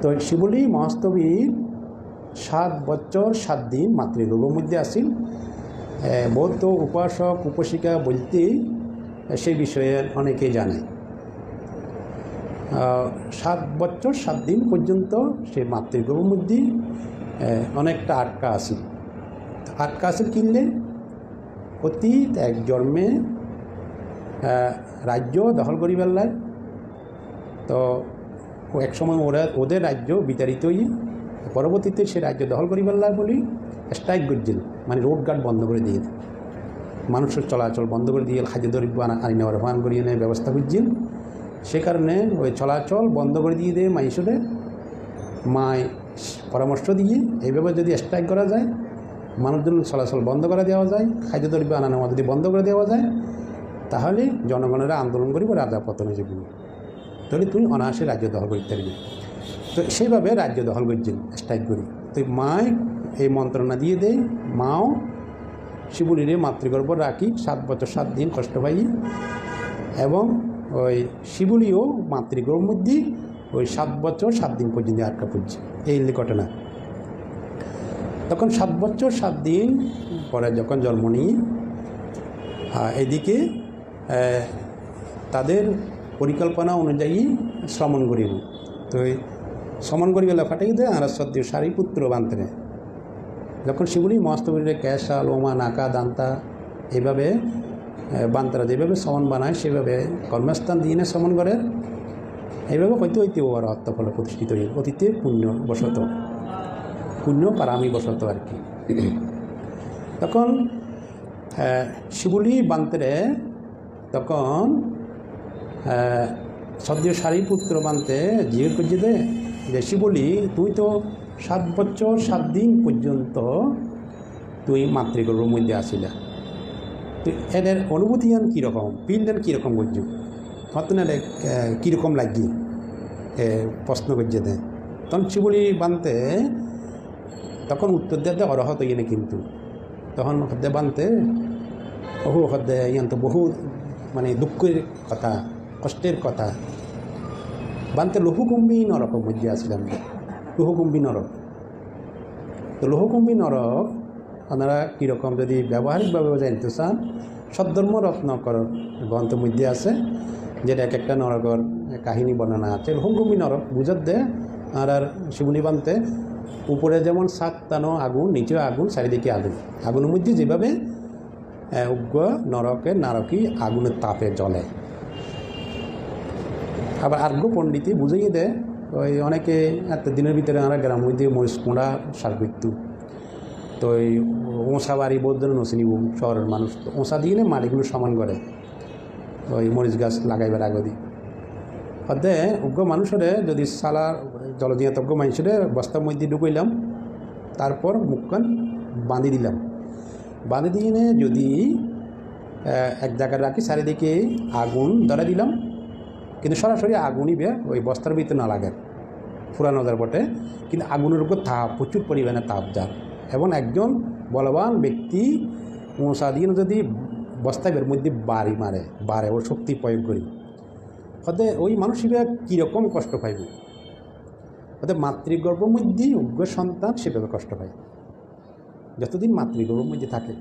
তো শিবলি মহাস্তবী সাত বছর, সাত দিন মাতৃগর্ভের মধ্যে আসিল। বৌদ্ধ উপাসক, উপাসিকা বলতে সেই বিষয়ে অনেকে জানে। সাত বছর, সাত দিন পর্যন্ত সে মাতৃগর্ভের মধ্যে অনেকটা আটকা আসিল আটকা আসিল কিনলে? অতীত এক জন্মে রাজ্য দখল করি পেলায় তো ও এক সময় ওরা ওদের রাজ্য বিতাড়িত হই পরবর্তীতে সে রাজ্য দখল করি পেলায় বলি স্ট্রাইক করছিল মানে রোড গার্ড বন্ধ করে দিয়ে। মানুষের চলাচল বন্ধ করে দিয়ে খাদ্য দ্রব্য আনা- নেওয়ার ভান করিয়ে নেওয়ার ব্যবস্থা করছিল। সে কারণে ওই চলাচল বন্ধ করে দিয়ে দেয় মাইসরে। মায় পরামর্শ দিয়ে, এইভাবে যদি স্ট্রাইক করা যায়, মানুষজন চলাচল বন্ধ করে দেওয়া যায় খাদ্য দ্রব্য আনা নেওয়া যদি বন্ধ করে দেওয়া যায়, তাহলে জনগণেরা আন্দোলন করিব, রাজা পতন হয়ে তাহলে তুমি অনায়াসে রাজ্য দখল করতে পারবি। তো সেইভাবে রাজ্য দখল করছেন স্ট্রাইক করি। তো মায় এই মন্ত্রণা দিয়ে দেয়, মাও শিবুলিরে মাতৃগর্ভ রাখি, সাত বছর সাত দিন কষ্ট পাই এবং ওই শিবুলিও মাতৃগর্ভের মধ্যে ওই সাত বছর সাত দিন পর্যন্ত আটকা পড়ছে। এই ঘটনা। তখন সাত বছর সাত দিন পরে যখন জন্ম নিই এদিকে তাদের পরিকল্পনা অনুযায়ী শ্রমণ করিব। তো শ্রমণ করিবে লেখাটাই দেয় আর সদ্য সারি পুত্র বান্তরে। যখন সেগুলি মস্তবরীরে ক্যাশা লোমা নাকা দান্তা এইভাবে বান্তরা যেভাবে শ্রমণ বানায়, সেভাবে কর্মস্থান দিয়ে না শ্রমণ করে। এইভাবে হয়তো হইতে ওর অর্থফলে প্রতিষ্ঠিত হই অতীতে পুণ্য বশত পুণ্য পারামি বশত আর কি। তখন শিবুলি বান্তরে তখন সদ্য সারিপুত্র বানতে জিজ্ঞেস করছে দে। যে শিবলি তুই তো সাত বছর সাত দিন পর্যন্ত তুই মাতৃগর্ভের মধ্যে আসিলা। তুই এদের অনুভূতি আন কীরকম ফিল্ডেন কীরকম করছ? হয়তো না কীরকম লাগি এ, প্রশ্ন করছে দে। তখন শিবলি বানতে তখন উত্তর দেওয়াতে অরহত ইয়ে কিন্তু। তখন হদ্দে বানতে বহু হদ্দে ইয়ান তো বহু মানে দুঃখের কথা। কষ্টের কথা। বানতে লহুকুম্বী নরক মধ্যে আসলাম লহুকুম্বী নরক তো লহুকুম্বী নরক আপনারা কীরকম যদি ব্যবহারিকভাবে জানতে চান, সদ্ধর্ম রত্নকর গ্রন্থ মধ্যে আছে, যেটা এক একটা নরকর কাহিনী, বর্ণনা আছে। লহুকুম্বী নরক, বুঝত আর আর শিবনী বানতে, উপরে যেমন সাত টানো আগুন, নিচে আগুন, চারিদিকে আগুন। আগুনের মধ্যে যেভাবে উগ্র নরকের নারকী আগুনের তাপে জ্বলে। আবার আর্ঘ্য পণ্ডিতই বুঝিয়ে দেয়, ওই অনেকে এত দিনের ভিতরে আমরা গ্রাম মরিচ কুঁড়া সার করতু তো ওই ওঁসা বাড়ি বৌদ্ধ নসিনিব শহরের মানুষ তো ওঁসা দিয়ে মাটিগুলো সমান করে, ওই মরিচ গাছ লাগাইবার আগদি হতে উগ্র মানুষের যদি সালা জলদিয়াতজ্ঞ মানুষের বস্তার মধ্যে ঢুকাইলাম, তারপর মুখখান বাঁধি দিলাম। বাঁধি দিয়ে যদি এক জায়গায় রাখি, চারিদিকে আগুন ধরে দিলাম কিন্তু সরাসরি আগুনই বে ওই বস্তার ভিতরে না লাগে। ফুরানো যার বটে। কিন্তু আগুনের উপর তাপ, প্রচুর পরিমাণে তাপ যার এবং একজন বলবান ব্যক্তি মশা দিয়ে যদি বস্তাবের মধ্যে বাড়ি মারে, বাড়ে, ওর শক্তি প্রয়োগ করি হতে ওই মানুষেরা কীরকম কষ্ট পাইব? হতে মাতৃগর্ভের মধ্যেই উগ্র সন্তান সেভাবে কষ্ট পায়। যতদিন মাতৃগর্ভের মধ্যে থাকে।